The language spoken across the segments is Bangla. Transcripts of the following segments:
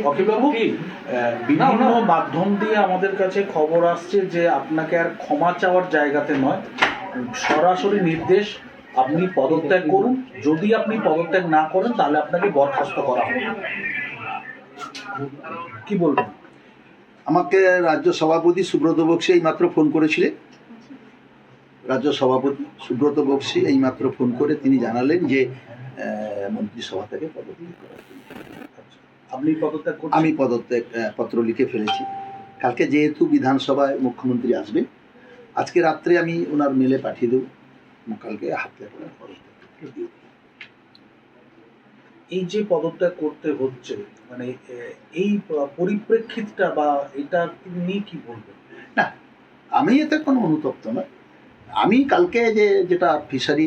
অখিলবাবু বিভিন্ন মাধ্যম দিয়ে আমাদের কাছে খবর আসছে যে আপনাকে আর ক্ষমা চাওয়ার জায়গাতে নয়। সরাসরি নির্দেশ আপনি পদত্যাগ করুন। যদি আপনি পদত্যাগ না করেন তাহলে আপনাকে বরখাস্ত করা হবে। কি বলবেন? আমাকে রাজ্য সভাপতি সুব্রত বক্সি এইমাত্র ফোন করেছিলেন রাজ্য সভাপতি সুব্রত বক্সি এইমাত্র ফোন করে তিনি জানালেন যে আহ, মন্ত্রিসভা থেকে পদত্যাগ জন্য। আপনি পদত্যাগ আমি পদত্যাগ পত্র লিখে ফেলেছি। কালকে যেহেতু বিধানসভায় মুখ্যমন্ত্রী আসবেন আজকে রাত্রে আমি ওনার মেলে পাঠিয়ে দেবো। কালকে হাত এই যে পদত্যাগ করতে হচ্ছে মানে এই পরিপ্রেক্ষিতটা বা এটা নিয়ে কি বলবেন? না আমি এতে কোনো অনুতপ্ত নয় আমি কালকে যে যেটা ফিশারি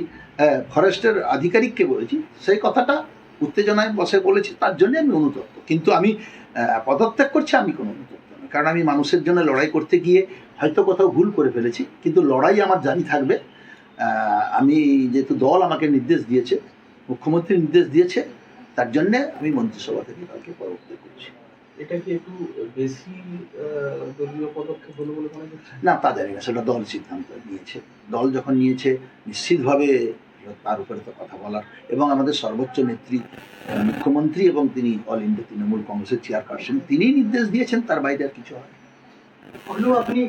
ফরেস্টের আধিকারিককে বলেছি সেই কথাটা উত্তেজনায় বসে বলেছি তার জন্য আমি অনুতপ্ত। কিন্তু আমি পদত্যাগ করছি আমি কোনো অনুতপ্ত নয় কারণ আমি মানুষের জন্য লড়াই করতে গিয়ে হয়তো কোথাও ভুল করে ফেলেছি কিন্তু লড়াই আমার জারি থাকবে। আমি যেহেতু দল আমাকে নির্দেশ দিয়েছে মুখ্যমন্ত্রী নির্দেশ দিয়েছে তার জন্যে আমি মন্ত্রিসভা থেকে কালকে পদত্যাগ করছি। এটা কি একটু বেশি দলীয় পদক্ষেপ হলো বলে মনে না তা জানি না সেটা দল সিদ্ধান্ত নিয়েছে। দল যখন নিয়েছে নিশ্চিতভাবে তার উপরে তো কথা বলার। এবং আমাদের সর্বোচ্চ নেত্রী মুখ্যমন্ত্রী এবং তিনি অল ইন্ডিয়া তৃণমূল কংগ্রেসের চেয়ারপারসন তিনি নির্দেশ দিয়েছেন তার বাইরে আর কিছু হয় আপনি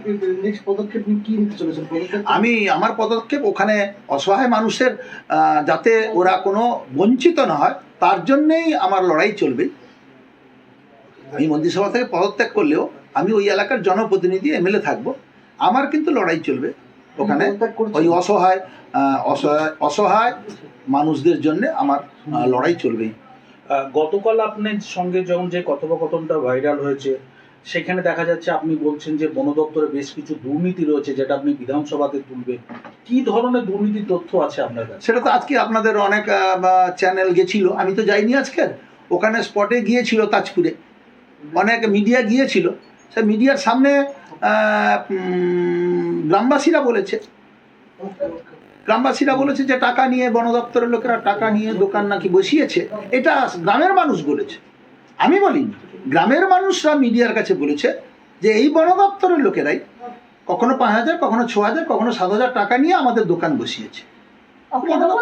নেক্সট পদক্ষেপ কি নিতে চলেছেন? আমি আমার পদক্ষেপ ওখানে অসহায় মানুষের যাতে ওরা কোনো বঞ্চিত না হয় তার জন্যেই আমার লড়াই চলবে। আমি মন্ত্রিসভা থেকে পদত্যাগ করলেও আমি ওই এলাকার জনপ্রতিনিধি এমএলএ থাকব। আমার কিন্তু লড়াই চলবে। ওখানে ওই অসহায় অসহায় অসহায় মানুষদের জন্য আমার লড়াই চলবেই। গতকাল আপনার সঙ্গে যখন যে কথোপকথনটা ভাইরাল হয়েছে সেখানে দেখা যাচ্ছে আপনি বলছেন যে বন দপ্তরে বেশ কিছু দুর্নীতি রয়েছে যেটা আপনি বিধানসভাতে তুলবেন। কি ধরনের দুর্নীতির তথ্য আছে আপনার কাছে? সেটা তো আজকে আপনাদের অনেক চ্যানেল গেছিল। আমি তো যাইনি আজকের। ওখানে স্পটে গিয়েছিল তাজপুরে। অনেক মিডিয়া গিয়েছিল। সে মিডিয়ার সামনে গ্রামবাসীরা বলেছে। গ্রামবাসীরা বলেছে যে টাকা নিয়ে বন দপ্তরের লোকেরা টাকা নিয়ে দোকান নাকি বসিয়েছে। এটা গ্রামের মানুষ বলেছে। আমি বলিনি গ্রামের মানুষরা মিডিয়ার কাছে বলেছে যে এই বন দপ্তরের লোকেরাই কখনো পাঁচ হাজার, কখনো ছ হাজার, কখনো সাত হাজার টাকা নিয়ে আমাদের দোকান বসিয়েছে।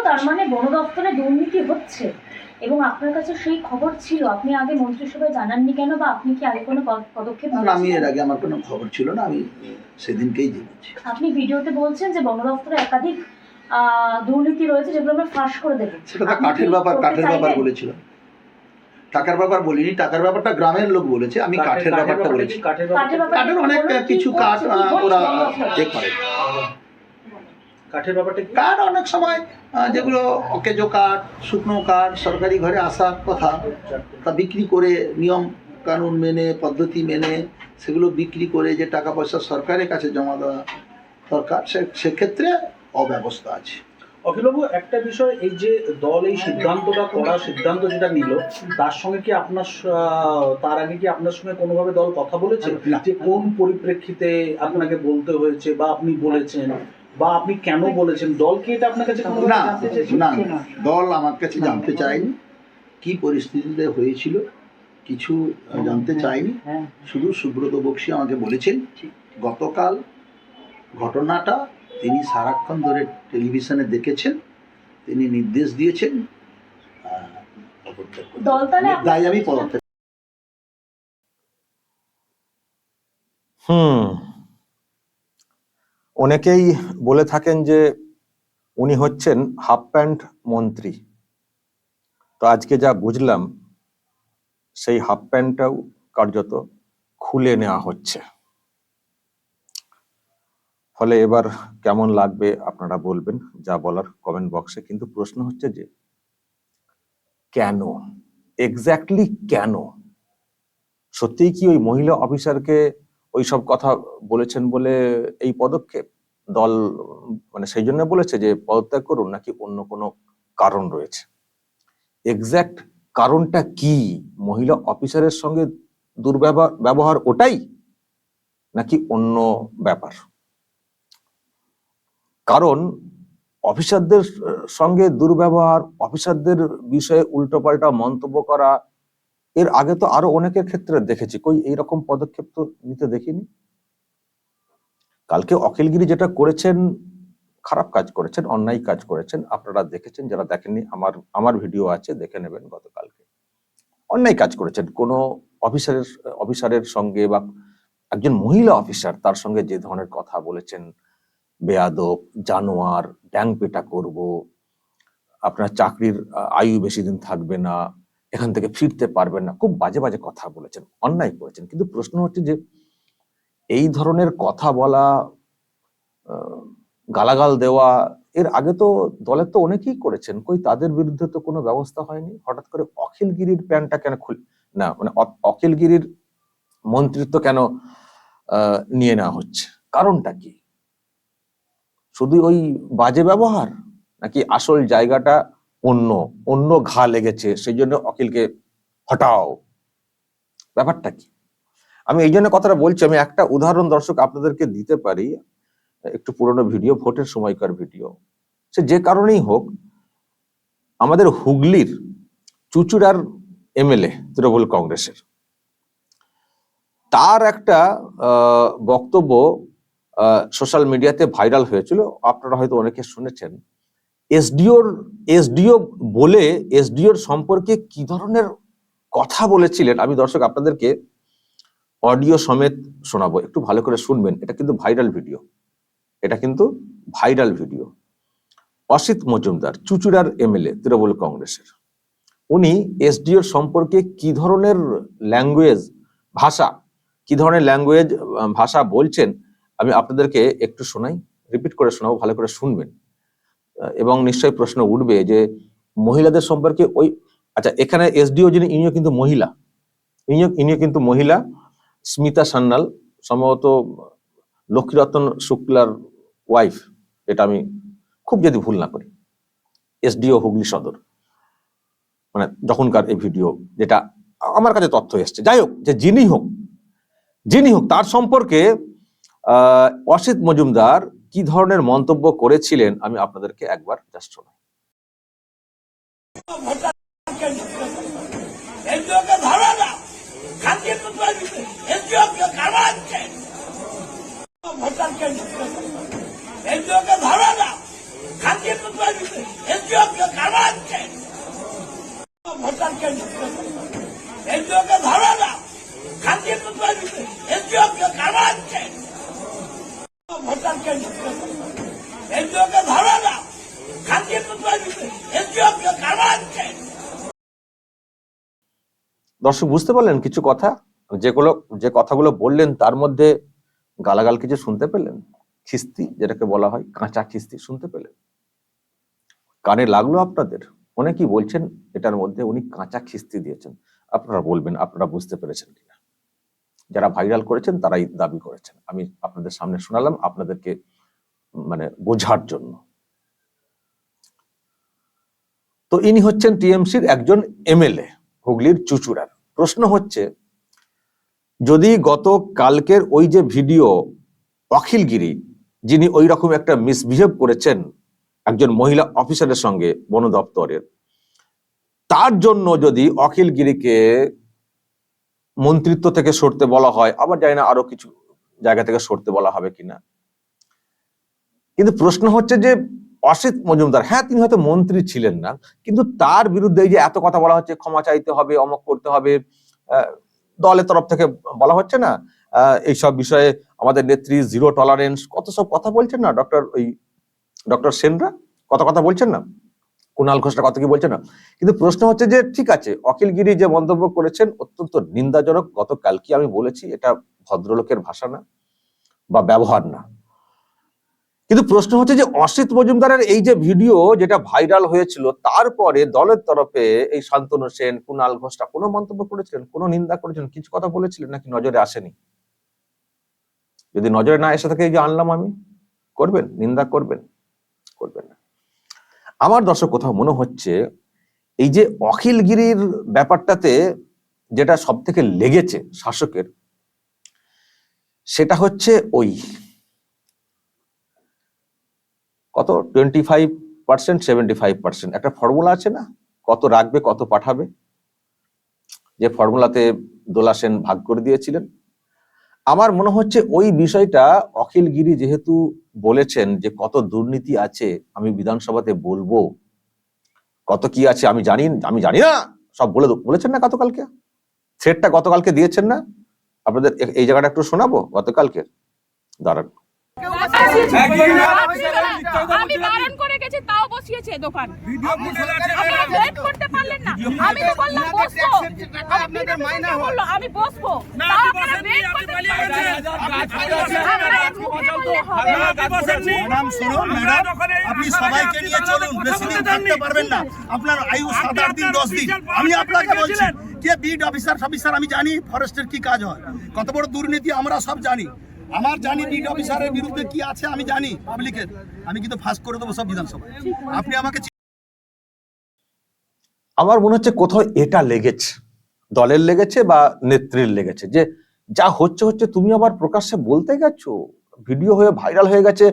তার মানে বন দপ্তরে দুর্নীতি হচ্ছে। এবং আপনার কাছে সেই খবর ছিল আপনি আগে মন্ত্রিসভায় জানাননি কেন বা আপনি কি আগে কোনো পদক্ষেপ না, আমি এর আগে আমার কোনো খবর ছিল না আমি সেদিনকেই জেনেছি। আপনি ভিডিওতে বলছেন যে বন দপ্তরে একাধিক আহ, দুর্নীতি রয়েছে যেগুলো আমরা ফাঁস করে দেবো। সেটা তো কাঠের ব্যাপার কাঠের ব্যাপার? বলেছিলাম। টাকার ব্যাপার বলিনি টাকার ব্যাপারটা গ্রামের লোক বলেছে আমি কাঠের ব্যাপারটা বলেছি। কাঠের অনেক কিছু কাঠ ওরা? এ করে। কাঠের ব্যাপারটা কাঠ অনেক সময় যেগুলো অকেজো কাঠ শুকনো কাঠ সরকারি ঘরে আসার কথা তা বিক্রি করে নিয়ম কানুন মেনে পদ্ধতি মেনে সেগুলো বিক্রি করে যে টাকা পয়সা সরকারের কাছে জমা দেওয়া দরকার সে- সেক্ষেত্রে অব্যবস্থা আছে। অখিলবাবু একটা বিষয় এই যে দল এই সিদ্ধান্তটা করার সিদ্ধান্ত যেটা নিল তার সঙ্গে কি আপনার তার আগে কি আপনার সঙ্গে কোনোভাবে দল কথা বলেছে? যে কোন পরিপ্রেক্ষিতে আপনাকে বলতে হয়েছে বা আপনি বলেছেন? বা আপনি কেন বলেছেন? দল কি এটা আপনার কাছে না না দল আমার কাছে জানতে চায়নি। কি পরিস্থিতিতে হয়েছিল কিছু জানতে চায়নি। শুধু সুব্রত বক্সি আমাকে বলেছেন গতকাল ঘটনাটা তিনি সারাক্ষণ ধরে টেলিভিশনে দেখেছেন তিনি নির্দেশ দিয়েছেন তাই আমি পদত্যাগ হুম। অনেকেই বলে থাকেন যে উনি হচ্ছেন হাফ প্যান্ট মন্ত্রী। তো আজকে যা বুঝলাম, সেই হাফ প্যান্টটাও কার্যত খুলে নেওয়া হচ্ছে। ফলে এবার কেমন লাগবে আপনারা বলবেন, যা বলার কমেন্ট বক্সে কিন্তু প্রশ্ন হচ্ছে যে, কেন? এক্স্যাক্টলি কেন? সত্যিই কি ওই মহিলা অফিসারকে ওই সব কথা বলেছেন বলে এই পদক্ষেপ দল মানে সেই জন্য বলেছে যে পদত্যাগ করুন নাকি অন্য কোনো কারণ রয়েছে। এক্স্যাক্ট কারণটা কি? মহিলা অফিসারের সঙ্গে দুর্ব্যবহার, ব্যবহার ওটাই নাকি অন্য ব্যাপার? কারণ অফিসারদের সঙ্গে দুর্ব্যবহার, অফিসারদের বিষয়ে উল্টোপাল্টা মন্তব্য করা এর আগে তো আরও অনেকের ক্ষেত্রে দেখেছি। কই, এইরকম পদক্ষেপ তো নিতে দেখিনি। কালকে অখিলগিরি যেটা করেছেন, খারাপ কাজ করেছেন, অন্যায় কাজ করেছেন, আপনারা দেখেছেন, যারা দেখেননি, আমার আমার ভিডিও আছে, দেখে নেবেন গতকালকে। অন্যায় কাজ করেছেন। কোনো অফিসারের অফিসারের সঙ্গে বা একজন মহিলা অফিসার, তার সঙ্গে যে ধরনের কথা বলেছেন, বেয়াদব, জানোয়ার, ড্যাং পেটা করব, আপনার চাকরির আয়ু বেশি দিন থাকবে না এখান থেকে ফিরতে পারবেন না। খুব বাজে বাজে কথা বলেছেন, অন্যায় করেছেন। কিন্তু প্রশ্ন হচ্ছে যে, এই ধরনের কথা বলা গালাগাল দেওয়া, এর আগে তো দলের তো অনেকেই করেছেন। কই তাদের বিরুদ্ধে তো কোনো ব্যবস্থা হয়নি। হঠাৎ করে অখিলগিরির প্যানটা কেন খুল, না মানে অখিলগিরির মন্ত্রিত্ব কেন নিয়ে নেওয়া হচ্ছে? কারণটা কি? শুধু ওই বাজে ব্যবহার, নাকি আসল জায়গাটা অন্য অন্য ঘা লেগেছে, সেই জন্য অখিলকে হটাও। ব্যাপারটা কি? আমি এই জন্য কথাটা বলছি, আমি একটা উদাহরণ দর্শক আপনাদেরকে দিতে পারি, একটু পুরনো ভিডিও, ভোটের সময়কার ভিডিও। সে যে কারণেই হোক, আমাদের হুগলির চুচুড়ার এমএলএ তৃণমূল কংগ্রেসের, তার একটা বক্তব্য সোশ্যাল মিডিয়াতে ভাইরাল হয়েছিল। আপনারা হয়তো অনেকে শুনেছেন। এসডিওর, এসডিও বলে এসডিওর সম্পর্কে কি ধরনের কথা বলেছিলেন? আমি দর্শক আপনাদেরকে অডিও সমেত শোনাবো। একটু ভালো করে শুনবেন। এটা কিন্তু ভাইরাল ভিডিও। এটা কিন্তু ভাইরাল ভিডিও। অসিত মজুমদার, চুচুড়ার এমএলএ, তৃণমূল কংগ্রেসের। উনি এসডিওর সম্পর্কে কি ধরনের ল্যাঙ্গুয়েজ, ভাষা, কি ধরনের ল্যাঙ্গুয়েজ, ভাষা বলছেন? আমি আপনাদেরকে একটু শোনাই, রিপিট করে শোনাবো, ভালো করে শুনবেন। এবং নিশ্চয়ই প্রশ্ন উঠবে যে মহিলাদের সম্পর্কে ওই আচ্ছা এখানে এসডিও যিনি, ইনিও কিন্তু মহিলা। ইনিও ইনিও কিন্তু মহিলা। স্মিতা সান্যাল, সম্ভবত লক্ষ্মীরতন শুক্লার ওয়াইফ এটা আমি খুব যদি ভুল না করি। এসডিও হুগলি সদর। মানে যখনকার এই ভিডিও, যেটা আমার কাছে তথ্য এসছে। যাই হোক, যে যিনি হোক যিনি হোক, তার সম্পর্কে অসিত মজুমদার কি ধরনের মন্তব্য করেছিলেন আমি আপনাদেরকে একবার জাস্ট শোনাই। ধরো ভোটারকে এনজিওকে না দর্শক বুঝতে পারলেন কিছু কথা? যেগুলো, যে কথাগুলো বললেন তার মধ্যে গালাগাল কিছু শুনতে পেলেন? খিস্তি, যেটাকে বলা হয়, কাঁচা খিস্তি শুনতে পেলেন? কানে লাগল আপনাদের? অনেকেই বলছেন এটার মধ্যে উনি কাঁচা খিস্তি দিয়েছেন। আপনারা বলবেন, আপনারা বুঝতে পেরেছেন কিনা? যারা ভাইরাল করেছেন তারাই দাবি করেছেন। আমি আপনাদের সামনে শোনালাম আপনাদেরকে মানে বোঝার জন্য। তো ইনি হচ্ছেন টিএমসির একজন এমএলএ, হুগলির চুচুড়ার। প্রশ্ন হচ্ছে, যদি গত কালকের ওই যে ভিডিও অখিলগিরি, যিনি ওই রকম একটা মিসবিহেভ করেছেন একজন মহিলা অফিসারের সঙ্গে বন দপ্তরের, তার জন্য যদি অখিলগিরিকে মন্ত্রিত্ব থেকে সরতে বলা হয়, আবার জানি না আরও কিছু জায়গা থেকে সরতে বলা হবে কিনা। কিন্তু প্রশ্ন হচ্ছে যে অসিত মজুমদার হ্যাঁ তিনি হয়তো মন্ত্রী ছিলেন না, কিন্তু তার বিরুদ্ধে যে এত কথা বলা হচ্ছে, ক্ষমা চাইতে হবে, অমক করতে হবে দলের তরফ থেকে বলা হচ্ছে না এইসব বিষয়ে আমাদের নেত্রী জিরো টলারেন্স, কত সব কথা বলছেন না, ডক্টর ওই ডক্টর সেনরা? কত কথা বলছেন না? কুণাল ঘোষরা কত কি বলছেন না? কিন্তু প্রশ্ন হচ্ছে যে, ঠিক আছে, অখিলগিরি যে মন্তব্য করেছেন, অত্যন্ত নিন্দাজনক, গতকালকে আমি বলেছি, এটা ভদ্রলোকের ভাষা না, বা ব্যবহার না। কিন্তু প্রশ্ন হচ্ছে যে অসিত মজুমদারের এই যে ভিডিও যেটা ভাইরাল হয়েছিল, তারপরে দলের তরফে এই শান্তনু সেন কুণাল ঘোষরা কোনো মন্তব্য করেছিলেন, কোনো নিন্দা করেছিলেন, কিছু কথা বলেছিলেন নাকি নজরে আসেনি? যদি নজরে না এসে থাকে এই যে আনলাম আমি, করবেন, নিন্দা করবেন করবেন না। আমার দর্শক কোথাও মনে হচ্ছে, এই যে অখিলগিরির ব্যাপারটাতে যেটা সব থেকে লেগেছে শাসকের, সেটা হচ্ছে ওই কত? Twenty five percent seventy five percent একটা ফর্মুলা আছে না? কত রাখবে, কত পাঠাবে? যে ফর্মুলাতে দোলা সেন ভাগ করে দিয়েছিলেন। আমার মনে হচ্ছে ওই বিষয়টা অখিল গিরি যেহেতু বলেছেন যে কত দুর্নীতি আছে, আমি বিধানসভাতে বলব। কত কি আছে আমি জানি আমি জানি না। সব বলে বলেছেন না গতকালকে? থ্রেডটা গতকালকে দিয়েছেন না? আপনাদের এই জায়গাটা একটু শোনাবো গতকালকে দাঁড়ান। আমি বারণ করে গেছি তাও বসিয়েছে দোকান। আপনারা wait করতে পারলেন না। আমি তো বললাম বসবো। মাইনা আমি বসবো। তাও আপনারা করতে। ম্যাডাম শুনুন ম্যাডাম আপনি সবাইকে নিয়ে চলুন। বেশি দিন থাকতে পারবেন না। আপনার আয়ু সাত আট দিন দশ দিন। আমি আপনাকে বলছি কে বিড অফিসার অফিসার আমি জানি। ফরেস্টের কি কাজ হয়। কত বড় দুর্নীতি আমরা সব জানি। আমার জানি বিড অফিসারের বিরুদ্ধে কি আছে, আমি জানি পাবলিকের। আমি কিন্তু ফাঁস করে দেবো সব বিধানসভা আপনি আমাকে আমার মনে হচ্ছে কোথাও এটা লেগেছে, দলের লেগেছে বা নেত্রীর লেগেছে, যে যা হচ্ছে হচ্ছে, তুমি আবার প্রকাশ্যে বলতে গেছো, ভিডিও হয়ে ভাইরাল হয়ে গেছে,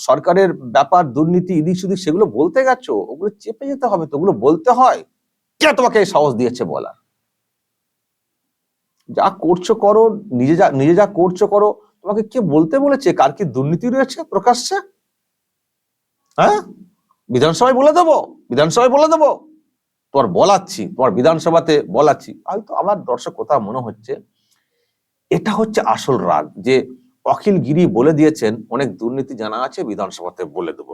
সরকারের ব্যাপার, দুর্নীতি, ইদিক সুদিক, সেগুলো বলতে গেছো, ওগুলো চেপে যেতে হবে, তো ওগুলো বলতে হয়। কে তোমাকে সাহস দিয়েছে বলার? যা করছ করো, নিজে যা নিজে যা করছ করো তোমাকে কে বলতে বলেছে? কার কি দুর্নীতি রয়েছে প্রকাশ্যে? হ্যাঁ? বিধানসভায় বলে দেবো। বিধানসভায় বলে দেবো। তোমার বলাচ্ছি, তোমার বিধানসভাতে বলাচ্ছি। হয়তো আমার দর্শক কোথাও মনে হচ্ছে, এটা হচ্ছে আসল রাগ যে অখিল গিরি বলে দিয়েছেন, অনেক দুর্নীতি জানা আছে, বিধানসভাতে বলে দেব।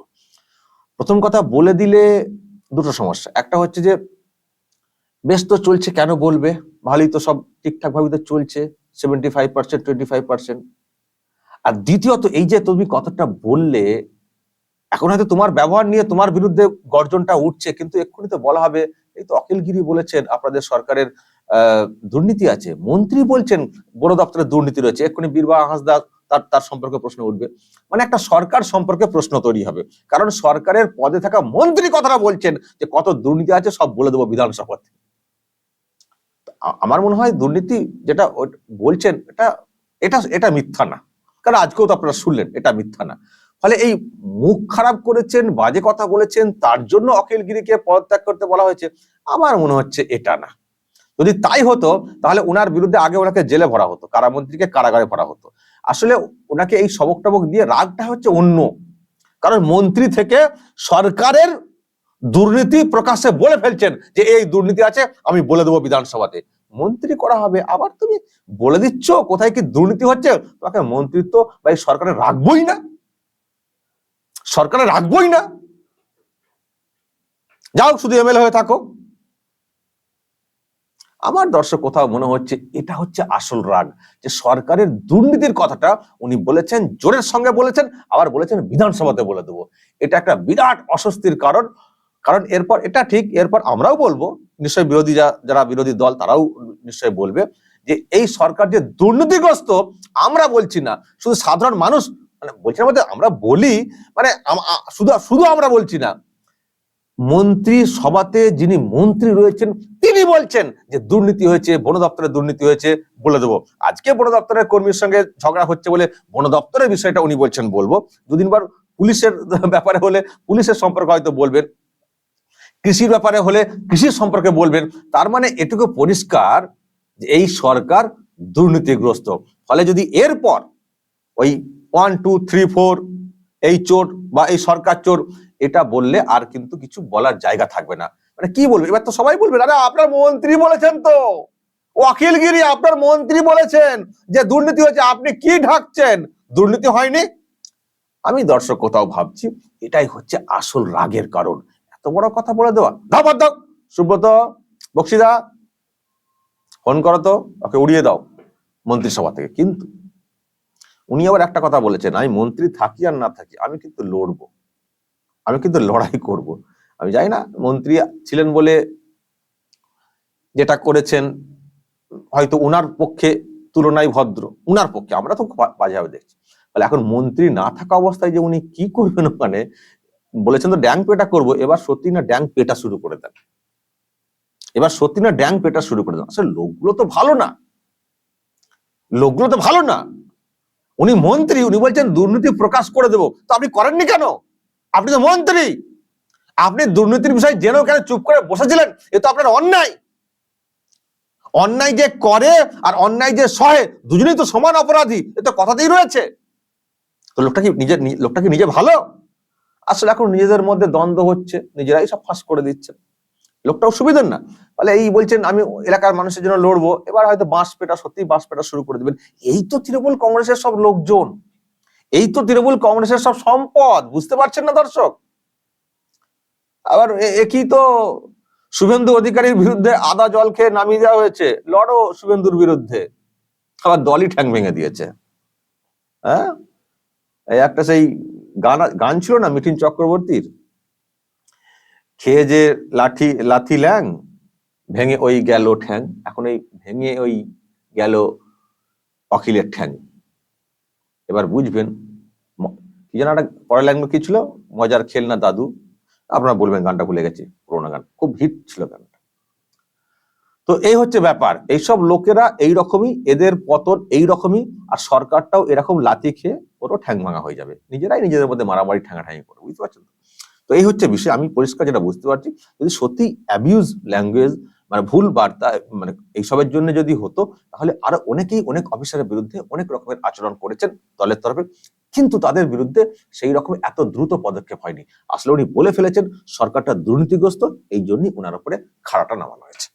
প্রথম কথা, বলে দিলে দুটো সমস্যা। একটা হচ্ছে যে, বেশ তো চলছে, কেন বলবে? ভালোই তো সব ঠিকঠাক ভাবে তো চলছে seventy five percent twenty five percent আর দ্বিতীয়ত এই যে তুমি কথাটা বললে, এখন হয়তো তোমার ব্যবহার নিয়ে তোমার বিরুদ্ধে গর্জনটা উঠছে, কিন্তু এক্ষুনি তো বলা হবে, এই তো অখিলগিরি বলেছেন, আপনাদের সরকারের দুর্নীতি আছে। মন্ত্রী বলছেন বড় দপ্তরের দুর্নীতি রয়েছে। এক্ষুনি বীরবাহ হাসদা তার তার সম্পর্কে প্রশ্ন উঠবে। মানে একটা সরকার সম্পর্কে প্রশ্ন তৈরি হবে। কারণ সরকারের পদে থাকা মন্ত্রী কথাটা বলছেন যে, কত দুর্নীতি আছে সব বলে দেবো বিধানসভাতে আমার মনে হয় দুর্নীতি যেটা বলছেন, এটা এটা এটা মিথ্যা না। কারণ আজকেও তো আপনারা শুনলেন, এটা মিথ্যা না। ফলে এই মুখ খারাপ করেছেন, বাজে কথা বলেছেন, তার জন্য অখিলগিরিকে পদত্যাগ করতে বলা হয়েছে, আমার মনে হচ্ছে এটা না। যদি তাই হতো, তাহলে ওনার বিরুদ্ধে আগে ওনাকে জেলে ভরা হতো, কারামন্ত্রীকে কারাগারে ভরা হতো। আসলে ওনাকে এই সবক টবক দিয়ে রাগটা হচ্ছে অন্য। কারণ মন্ত্রী থেকে সরকারের দুর্নীতি প্রকাশ্যে বলে ফেলছেন যে এই দুর্নীতি আছে, আমি বলে দেবো বিধানসভাতে। মন্ত্রী করা হবে। আবার তুমি বলে দিচ্ছ, কোথায় কি দুর্নীতি হচ্ছে? তোমাকে মন্ত্রিত্ব বা এই সরকারে রাখবোই না। সরকারে রাখবোই না। যাও, শুধু এমএলএ হয়ে থাকো। আমার দর্শক, কোথাও মনে হচ্ছে এটা হচ্ছে আসল রাগ, যে সরকারের দুর্নীতির কথাটা উনি বলেছেন, জোরের সঙ্গে বলেছেন, আবার বলেছেন বিধানসভাতে বলে দেবো। এটা একটা বিরাট অস্বস্তির কারণ। কারণ এরপর এটা ঠিক, এরপর আমরাও বলব, নিশ্চয়ই বিরোধী যারা বিরোধী দল তারাও নিশ্চয়ই বলবে যে এই সরকার যে দুর্নীতিগ্রস্ত, আমরা বলছি না। শুধু সাধারণ মানুষ মানে বলছি না আমরা বলি মানে শুধু শুধু আমরা বলছি না। মন্ত্রী সভাতে যিনি মন্ত্রী রয়েছেন, তিনি বলছেন যে দুর্নীতি হয়েছে, বন দপ্তরে দুর্নীতি হয়েছে বলে দেবো। আজকে বন দপ্তরের কর্মীর সঙ্গে ঝগড়া হচ্ছে বলে বন দপ্তরের বিষয়টা উনি বলছেন বলব। দুদিন পর পুলিশের ব্যাপারে হলে পুলিশের সম্পর্কে হয়তো বলবেন। কৃষির ব্যাপারে হলে কৃষির সম্পর্কে বলবেন, তার মানে এটুকু পরিষ্কার যে এই সরকার দুর্নীতিগ্রস্ত। ফলে যদি এরপর ওই ওয়ান টু থ্রি ফোর এই চোর বা এই সরকার চোর, এটা বললে আর কিন্তু কিছু বলার জায়গা থাকবে না। মানে কি বলবে? এবার তো সবাই বলবে, আরে আপনার মন্ত্রী বলেছেন তো। ওয়াকিলগিরি আপনার মন্ত্রী বলেছেন যে দুর্নীতি হয়েছে, আপনি কি ঢাকছেন? দুর্নীতি হয়নি? আমি দর্শক, কোথাও ভাবছি, এটাই হচ্ছে আসল রাগের কারণ। এত বড় কথা বলে দেওয়া। দাও বাদ দাও। সুব্রত, বক্সিদা, ফোন করো তো, ওকে উড়িয়ে দাও মন্ত্রিসভা থেকে। কিন্তু উনি আবার একটা কথা বলেছেন, আমি মন্ত্রী থাকি আর না থাকি, আমি কিন্তু লড়বো। আমি কিন্তু লড়াই করব। আমি জানি না, মন্ত্রী ছিলেন বলে যেটা করেছেন, হয়তো উনার পক্ষে তুলনায় ভদ্র। উনার পক্ষে, আমরা তো বা- বাজেভাবে দেখছি। এখন মন্ত্রী না থাকা অবস্থায় যে উনি কি করবেন ওখানে বলেছেন তো ড্যাং পেটা করব, এবার সত্যি না ড্যাং পেটা শুরু করে দেন। এবার সত্যি না ড্যাং পেটা শুরু করে দেন। আসলে লোকগুলো তো ভালো না। লোকগুলো তো ভালো না। উনি মন্ত্রী, উনি বলছেন দুর্নীতি প্রকাশ করে দেবো। তো আপনি করেননি কেন? আপনি তো মন্ত্রী। আপনি দুর্নীতির বিষয়ে জেনেও কেন চুপ করে বসেছিলেন, এ তো আপনার অন্যায়। অন্যায় যে করে আর অন্যায় যে সহে, দুজনেই তো সমান অপরাধী। এ তো কথাতেই রয়েছে। তো লোকটা কি নিজের লোকটা কি নিজে ভালো? আসলে এখন নিজেদের মধ্যে দ্বন্দ্ব হচ্ছে, নিজেরাই সব ফাঁস করে দিচ্ছে। লোকটাও সুবিধের না। তাহলে এই বলছেন, আমি এলাকার মানুষের জন্য লড়বো, এবার হয়তো বাঁশ পেটা সত্যি বাঁশ পেটা শুরু করে দিবেন। এই তো তৃণমূল কংগ্রেসের সব লোকজন। এই তো তৃণমূল কংগ্রেসের সব সম্পদ, বুঝতে পারছেন না দর্শক? আবার একই তো শুভেন্দু অধিকারীর বিরুদ্ধে আদা জল খেয়ে নামিয়ে দেওয়া হয়েছে। লড়ো শুভেন্দুর বিরুদ্ধে। আবার দলই ঠ্যাং ভেঙে দিয়েছে। হ্যাঁ? একটা সেই গান ছিল না মিঠিন চক্রবর্তীর? খেয়ে যে লাঠি লাথি ল্যাং, ভেঙে ওই গেল ঠ্যাং। এখন এই ভেঙে ওই গেল অখিলের ঠ্যাং। এবার বুঝবেন কি যেন একটা পরের লাইন কি ছিল? মজার খেলনা দাদু। আপনারা বলবেন গানটা ভুলে গেছি, পুরোনো গান। খুব হিট ছিল গানটা। তো এই হচ্ছে ব্যাপার। এইসব লোকেরা এই রকমই, এদের পতন এই রকমই, আর সরকারটাও এরকম লাথি খেয়ে ওরও ঠ্যাং ভাঙা হয়ে যাবে। নিজেরাই নিজেদের মধ্যে মারামারি ঠ্যাঙাঠাঙি করে বুঝতে পারছেন? তো? এই হচ্ছে বিষয়। আমি পরিষ্কার যেটা বুঝতে পারছি, যদি সত্যি অ্যাবিউজ ল্যাঙ্গুয়েজ মানে ভুল বার্তা মানে এইসবের জন্য যদি হতো, তাহলে আরও অনেকেই, অনেক অফিসারের বিরুদ্ধে অনেক রকমের আচরণ করেছেন দলের তরফে। কিন্তু তাদের বিরুদ্ধে সেই রকম এত দ্রুত পদক্ষেপ হয়নি। আসলে উনি বলে ফেলেছেন, সরকারটা দুর্নীতিগ্রস্ত, এই জন্যই ওনার উপরে খাড়াটা নামানো হয়েছে।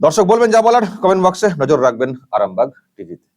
দর্শক, বলবেন যা বলার কমেন্ট বক্সে নজর রাখবেন আরামবাগ টিভিতে।